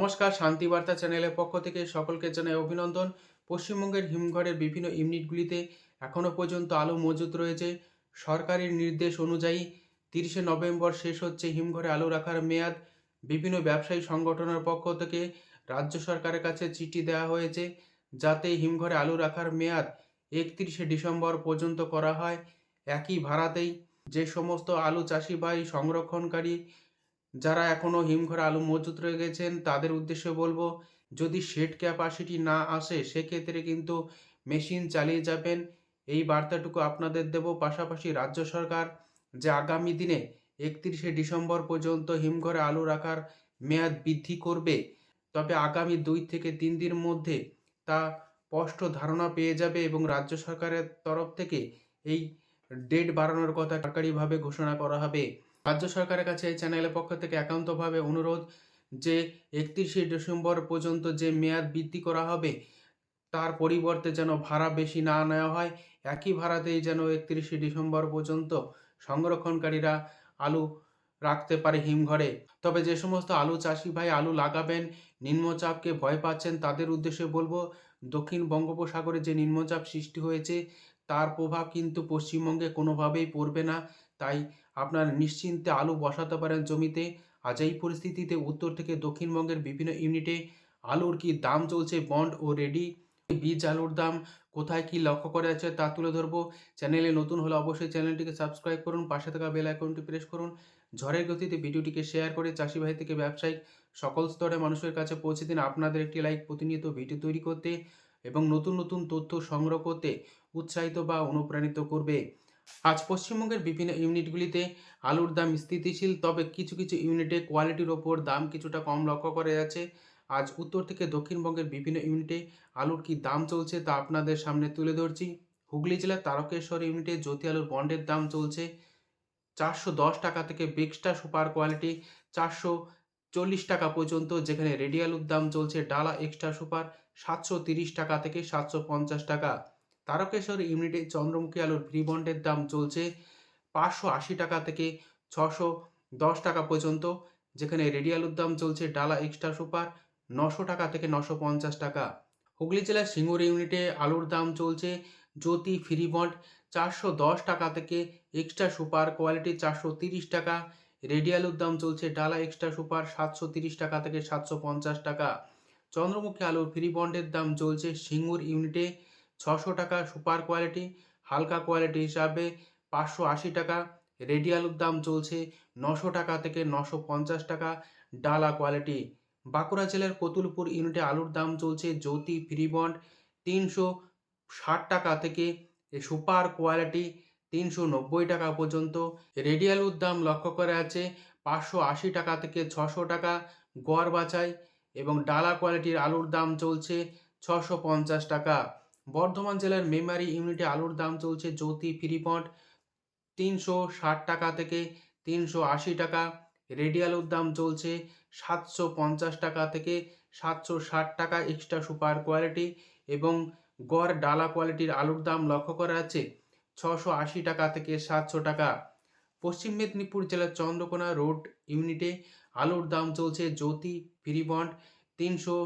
নমস্কার, শান্তিবার্তা চ্যানেলের পক্ষ থেকে সকলকে জানাই অভিনন্দন। পশ্চিমবঙ্গের হিমঘরের বিভিন্ন ইউনিটগুলিতে এখনও পর্যন্ত আলু মজুত রয়েছে। সরকারের নির্দেশ অনুযায়ী তিরিশে নভেম্বর শেষ হচ্ছে হিমঘরে আলু রাখার মেয়াদ। বিভিন্ন ব্যবসায়ী সংগঠনের পক্ষ থেকে রাজ্য সরকারের কাছে চিঠি দেওয়া হয়েছে যাতে হিমঘরে আলু রাখার মেয়াদ একত্রিশে ডিসেম্বর পর্যন্ত করা হয়। একই ভাড়াতেই যে সমস্ত আলু চাষি ভাই সংরক্ষণকারী যারা এখনও হিমঘরে আলু মজুত রয়ে গেছেন, তাদের উদ্দেশ্যে বলব, যদি শেড ক্যাপাসিটি না আসে, সেক্ষেত্রে কিন্তু মেশিন চালিয়ে যাবেন। এই বার্তাটুকু আপনাদের দেব। পাশাপাশি রাজ্য সরকার যে আগামী দিনে একত্রিশে ডিসেম্বর পর্যন্ত হিমঘরে আলু রাখার মেয়াদ বৃদ্ধি করবে, তবে আগামী দুই থেকে তিন দিন মধ্যে তা স্পষ্ট ধারণা পেয়ে যাবে এবং রাজ্য সরকারের তরফ থেকে এই ডেট বাড়ানোর কথা সরকারিভাবে ঘোষণা করা হবে। রাজ্য সরকারের কাছে এই চ্যানেলের পক্ষ থেকে একান্তভাবে অনুরোধ যে একত্রিশে ডিসেম্বর পর্যন্ত যে মেয়াদ বৃদ্ধি করা হবে, তার পরিবর্তে যেন ভাড়া বেশি না নেওয়া হয়, একই ভাড়াতেই যেন একত্রিশে ডিসেম্বর পর্যন্ত সংরক্ষণকারীরা আলু রাখতে পারে হিমঘরে। তবে যে সমস্ত আলু চাষি ভাই আলু লাগাবেন, নিম্নচাপকে ভয় পাচ্ছেন, তাদের উদ্দেশ্যে বলব, দক্ষিণ বঙ্গোপসাগরে যে নিম্নচাপ সৃষ্টি হয়েছে তার প্রভাব কিন্তু পশ্চিমবঙ্গে কোনোভাবেই পড়বে না। তাই আপনার নিশ্চিন্তে আলু বসাতে পারেন জমিতে। আজ এই পরিস্থিতিতে উত্তর থেকে দক্ষিণবঙ্গের বিভিন্ন ইউনিটে আলুর কি দাম চলছে, বন্ড ও রেডি, বীজ আলুর দাম কোথায় কি লক্ষ্য করে আছে তা তুলে ধরবো। চ্যানেলে নতুন হলে অবশ্যই চ্যানেলটিকে সাবস্ক্রাইব করুন, পাশে থাকা বেল আইকনটি প্রেস করুন। ঝড়ের গতিতে ভিডিওটিকে শেয়ার করে চাষি ভাই থেকে ব্যবসায়িক সকল স্তরে মানুষের কাছে পৌঁছে দিন আপনাদের একটি লাইক প্রতিনিয়ত ভিডিও তৈরি করতে এবং নতুন নতুন তথ্য সংগ্রহ করতে। উৎসাহিত বা অনুপ্রাণিত করবে। আজ পশ্চিমবঙ্গের বিভিন্ন ইউনিটগুলিতে আলুর দাম স্থিতিশীল, তবে কিছু কিছু ইউনিটে কোয়ালিটির ওপর দাম কিছুটা কম লক্ষ্য করা যাচ্ছে। আজ উত্তর থেকে দক্ষিণবঙ্গের বিভিন্ন ইউনিটে আলুর কি দাম চলছে তা আপনাদের সামনে তুলে ধরছি। হুগলি জেলার তারকেশ্বর ইউনিটে জ্যোতি আলুর বন্ডের দাম চলছে চারশো দশ টাকা থেকে বেক্সটা সুপার কোয়ালিটি চারশো চল্লিশ টাকা পর্যন্ত, যেখানে রেডি আলুর দাম চলছে ডালা এক্সট্রা সুপার সাতশো তিরিশ টাকা থেকে সাতশো পঞ্চাশ টাকা। তারকেশ্বর ইউনিটে চন্দ্রমুখী আলুর ফ্রি বন্ডের দাম চলছে পাঁচশো আশি টাকা থেকে ছশো দশ টাকা পর্যন্ত, যেখানে রেডি আলুর দাম চলছে ডালা এক্সট্রা সুপার নশো টাকা থেকে নশো পঞ্চাশ টাকা। হুগলি জেলার সিঙ্গুর ইউনিটে আলুর দাম চলছে জ্যোতি ফ্রি বন্ড চারশো দশ টাকা থেকে এক্সট্রা সুপার কোয়ালিটি চারশো তিরিশ টাকা, রেডি আলুর দাম চলছে ডালা এক্সট্রা সুপার সাতশো তিরিশ টাকা থেকে সাতশো পঞ্চাশ টাকা। চন্দ্রমুখী আলুর ফ্রি বন্ডের দাম চলছে সিঙ্গুর ইউনিটে ছশো টাকা সুপার কোয়ালিটি, হালকা কোয়ালিটি হিসাবে পাঁচশো আশি টাকা রেডিয়ালুর দাম চলছে নশো টাকা থেকে নশো পঞ্চাশ টাকা, ডালা কোয়ালিটি। বাঁকুড়া জেলার কতুলপুর ইউনিটে আলুর দাম চলছে জ্যোতি ফ্রি বন্ড তিনশো ষাট টাকা থেকে সুপার কোয়ালিটি তিনশো নব্বই টাকা পর্যন্ত। রেডিয়ালুর দাম লক্ষ্য করা আছে পাঁচশো আশি টাকা থেকে ছশো টাকা গড় বাছাই এবং ডালা কোয়ালিটির আলুর দাম চলছে ছশো পঞ্চাশ টাকা। বর্ধমান জেলার মেমারি ইউনিটে আলুর দাম চলছে জ্যোতি ফ্রি বন্ড তিনশো ষাট টাকা থেকে তিনশো আশি টাকা। রেডি আলুর দাম চলছে সাতশো পঞ্চাশ টাকা থেকে সাতশো ষাট টাকা এক্সট্রা সুপার কোয়ালিটি এবং গড় ডালা কোয়ালিটির আলুর দাম লক্ষ্য করা আছে ছশো আশি টাকা থেকে সাতশো টাকা। পশ্চিম মেদিনীপুর জেলার চন্দ্রকোনা রোড ইউনিটে আলুর দাম চলছে জ্যোতি ফ্রি বন্ড তিনশো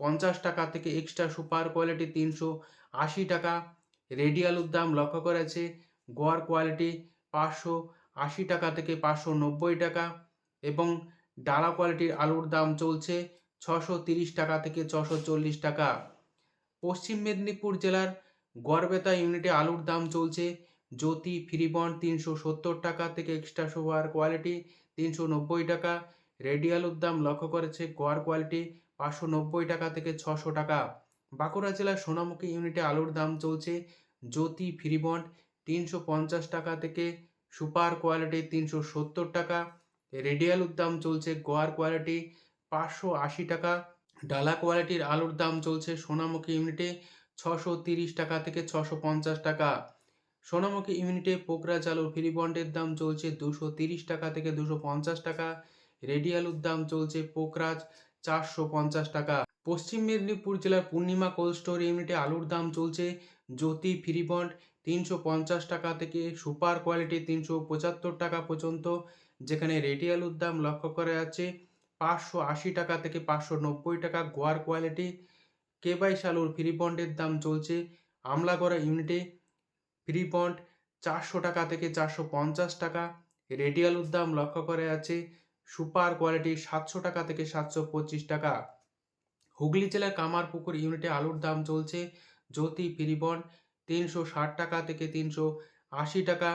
পঞ্চাশ টাকা থেকে এক্সট্রা সুপার কোয়ালিটি তিনশো আশি টাকা। রেডি আলুর দাম লক্ষ্য করেছে। গোয়ার কোয়ালিটি পাঁচশো আশি টাকা থেকে পাঁচশো নব্বই টাকা এবং ডালা কোয়ালিটির আলুর দাম চলছে ছশো তিরিশ টাকা থেকে ছশো চল্লিশ টাকা। পশ্চিম মেদিনীপুর জেলার গড়বেতা ইউনিটে আলুর দাম চলছে জ্যোতি ফ্রি বন্ড তিনশো সত্তর টাকা থেকে এক্সট্রা সুপার কোয়ালিটি তিনশো নব্বই টাকা। রেডি আলুর দাম লক্ষ্য করেছে গড় কোয়ালিটি পাঁচশো নব্বই টাকা থেকে ছশো টাকা। বাঁকুড়া জেলার সোনামুখী ইউনিটে আলুর দাম চলছে জ্যোতি ফ্রি বন্ড। তিনশো পঞ্চাশ টাকা থেকে সুপার কোয়ালিটি তিনশো সত্তর টাকা। রেডি আলুর দাম চলছে গোয়ার কোয়ালিটি পাঁচশো আশি টাকা। ডালা কোয়ালিটির আলুর দাম চলছে সোনামুখী ইউনিটে ছশো তিরিশ টাকা থেকে ছশো পঞ্চাশ টাকা। সোনামুখী ইউনিটে পোকরাজ আলুর ফ্রি বন্ডের দাম চলছে দুশো তিরিশ টাকা থেকে দুশো পঞ্চাশ টাকা। রেডি আলুর দাম চলছে পোকরাজ চারশো পঞ্চাশ টাকা। পশ্চিম মেদিনীপুর জেলার পূর্ণিমা কোল্ড স্টোর ইউনিটে আলুর দাম চলছে। জ্যোতি ফ্রি বন্ড তিনশো পঞ্চাশ টাকা থেকে সুপার কোয়ালিটি তিনশো পঁচাত্তর টাকা পর্যন্ত, যেখানে রেডি আলুর দাম লক্ষ্য করা যাচ্ছে পাঁচশো আশি টাকা থেকে পাঁচশো নব্বই টাকা গোয়ার কোয়ালিটি কে বাইশ আলুর ফ্রি বন্ডের দাম চলছে আমলাগড়া ইউনিটে ফ্রি বন্ড চারশো টাকা থেকে চারশো পঞ্চাশ টাকা। রেডি আলুর দাম লক্ষ্য করা যাচ্ছে সুপার কোয়ালিটি সাতশো টাকা থেকে সাতশো পঁচিশ টাকা। হুগলি জেলার কামারপুকুর ইউনিটে আলুর দাম চলছে জ্যোতি ফ্রি বন্ড তিনশো ষাট টাকা থেকে তিনশো আশি টাকা।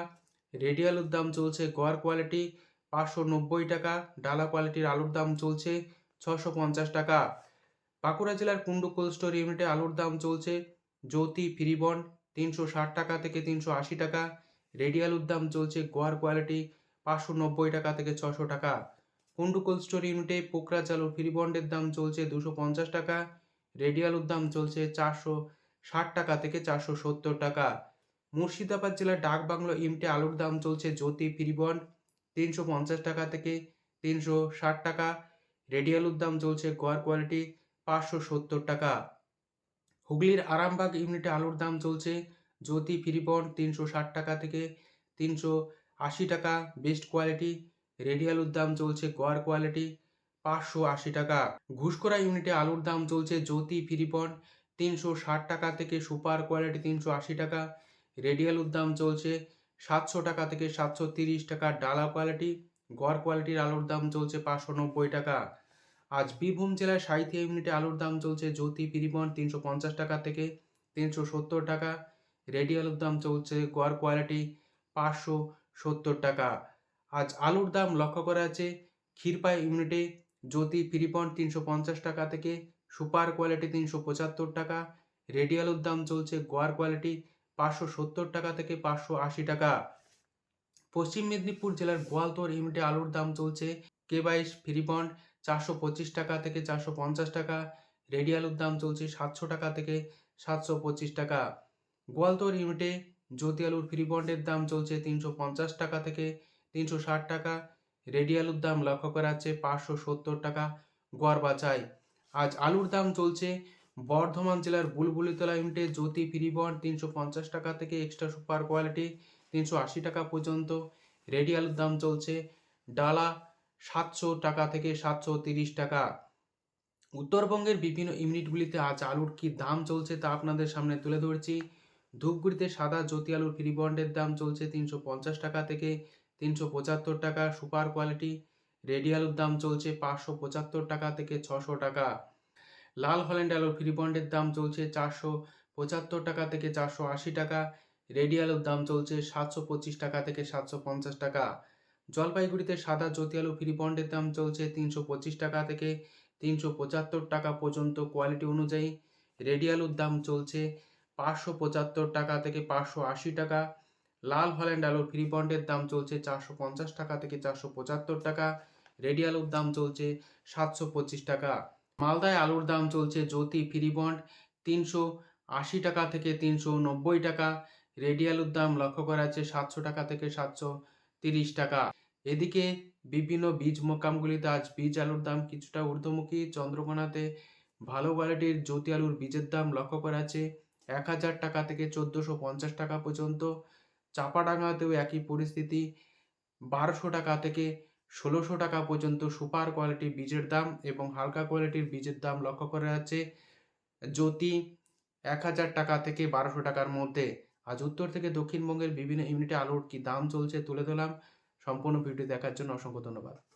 রেডি আলুর দাম চলছে গোয়ার কোয়ালিটি পাঁচশো নব্বই টাকা, ডালা কোয়ালিটির আলুর দাম চলছে ছশো পঞ্চাশ টাকা। বাঁকুড়া জেলার কুন্ডু কোল্ড স্টোর ইউনিটে আলুর দাম চলছে জ্যোতি ফিরিবন তিনশো ষাট টাকা থেকে তিনশো আশি টাকা। রেডি আলুর দাম চলছে গোয়ার কোয়ালিটি পাঁচশো নব্বই টাকা থেকে ছশো টাকা। কুন্ডু কোল্ড স্টোর ইউনিটে পোকরা চালুর ফ্রি বন্ডের দাম চলছে দুশো পঞ্চাশ টাকা রেডি আলুর দাম চলছে চারশো ষাট টাকা থেকে চারশো সত্তর টাকা। মুর্শিদাবাদ জেলার ডাক বাংলো ইউনিটে আলুর দাম চলছে জ্যোতি ফ্রি বন্ড তিনশো পঞ্চাশ টাকা থেকে তিনশো ষাট টাকা রেডি আলুর দাম চলছে গোয়ার কোয়ালিটি পাঁচশো সত্তর টাকা। হুগলির আরামবাগ ইউনিটে আলুর দাম চলছে জ্যোতি ফ্রি বন্ড তিনশো ষাট টাকা থেকে তিনশো আশি টাকা, বেস্ট কোয়ালিটি রেডি আলুর দাম চলছে গোয়ার কোয়ালিটি। পাঁচশো আশি টাকা। ঘুষকরা ইউনিটে আলুর দাম চলছে জ্যোতি ফিরিপন। তিনশো ষাট টাকা থেকে সুপার কোয়ালিটি তিনশো আশি টাকা। রেডি আলুর দাম চলছে সাতশো টাকা থেকে সাতশো তিরিশ টাকা ডালা কোয়ালিটি। গড় কোয়ালিটির আলুর দাম চলছে পাঁচশো নব্বই টাকা। আজ বীরভূম জেলায় সাহিত্য ইউনিটে আলুর দাম চলছে জ্যোতি পিরিবন তিনশো পঞ্চাশ টাকা থেকে তিনশো সত্তর টাকা। রেডি দাম চলছে গড় কোয়ালিটি পাঁচশো সত্তর টাকা। আজ আলুর দাম লক্ষ্য করা আছে ক্ষীরপাই ইউনিটে জ্যোতি পিরিবন তিনশো পঞ্চাশ টাকা থেকে, সুপার কোয়ালিটি তিনশো পঁচাত্তর টাকা, রেডি আলুর দাম চলছে গোয়ার কোয়ালিটি পাঁচশো সত্তর টাকা থেকে পাঁচশো আশি টাকা। পশ্চিম মেদিনীপুর জেলার গোয়ালতোর ইউনিটে আলুর দাম চলছে কে বাইশ ফ্রি চারশো পঁচিশ টাকা থেকে চারশো পঞ্চাশ টাকা, রেডি আলুর দাম চলছে সাতশো টাকা থেকে সাতশো পঁচিশ টাকা। গোয়ালতোর ইউনিটে জ্যোতি আলুর ফ্রি দাম চলছে তিনশো পঞ্চাশ টাকা থেকে তিনশো ষাট টাকা রেডি আলুর দাম লক্ষ্য করা যাচ্ছে পাঁচশো সত্তর টাকা, গড় বাছাই। আজ আলুর দাম চলছে বর্ধমান জেলার বুলবুলিতলা ইউনিটে জ্যোতি ফ্রি বন্ড তিনশো পঞ্চাশ টাকা থেকে এক্সট্রা সুপার কোয়ালিটি তিনশো আশি টাকা পর্যন্ত রেডি আলুর দাম চলছে ডালা সাতশো টাকা থেকে সাতশো তিরিশ টাকা। উত্তরবঙ্গের বিভিন্ন ইউনিটগুলিতে আজ আলুর কি দাম চলছে তা আপনাদের সামনে তুলে ধরছি। ধূপগুড়িতে সাদা জ্যোতি আলুর ফ্রি বন্ডের দাম চলছে তিনশো পঞ্চাশ টাকা থেকে তিনশো পঁচাত্তর টাকা, সুপার কোয়ালিটি রেডি আলুর দাম চলছে পাঁচশো পঁচাত্তর টাকা থেকে ছশো টাকা। লাল হল্যান্ড আলুর ফ্রি বন্ডের দাম চলছে চারশো পঁচাত্তর টাকা থেকে চারশো আশি টাকা রেডি আলুর দাম চলছে সাতশো পঁচিশ টাকা থেকে সাতশো পঞ্চাশ টাকা। জলপাইগুড়িতে সাদা জ্যোতি আলু ফ্রি বন্ডের দাম চলছে তিনশো পঁচিশ টাকা থেকে তিনশো পঁচাত্তর টাকা পর্যন্ত কোয়ালিটি অনুযায়ী রেডি আলুর দাম চলছে পাঁচশো পঁচাত্তর টাকা থেকে পাঁচশো আশি টাকা লাল হল্যান্ড আলুর ফ্রি বন্ডের দাম চলছে চারশো পঞ্চাশ টাকা থেকে চারশো পঁচাত্তর টাকা। রেডি আলুর দাম চলছে সাতশো পঁচিশ টাকা। মালদায় আলুর দাম চলছে জ্যোতি ফ্রি বন্ড তিনশো আশি টাকা থেকে তিনশো নব্বই টাকা। রেডি আলুর দাম লক্ষ্য করা যাচ্ছে সাতশো টাকা থেকে সাতশো তিরিশ টাকা। এদিকে বিভিন্ন বীজ মোকামগুলিতে আজ বীজ আলুর দাম কিছুটা ঊর্ধ্বমুখী। চন্দ্রকোনাতে ভালো কোয়ালিটির জ্যোতি আলুর বীজের দাম লক্ষ্য করা আছে এক হাজার টাকা থেকে চোদ্দোশো পঞ্চাশ টাকা পর্যন্ত। চাপাডাঙ্গাতেও একই পরিস্থিতি। বারোশো টাকা থেকে ষোলোশো টাকা পর্যন্ত সুপার কোয়ালিটির বীজের দাম এবং হালকা কোয়ালিটির বীজের দাম লক্ষ্য করা যাচ্ছে। জ্যোতি এক হাজার টাকা থেকে বারোশো টাকার মধ্যে। আজ উত্তর থেকে দক্ষিণবঙ্গের বিভিন্ন ইউনিটে আলুর কি দাম চলছে তুলে ধরলাম। সম্পূর্ণ ভিডিও দেখার জন্য অসংখ্য ধন্যবাদ।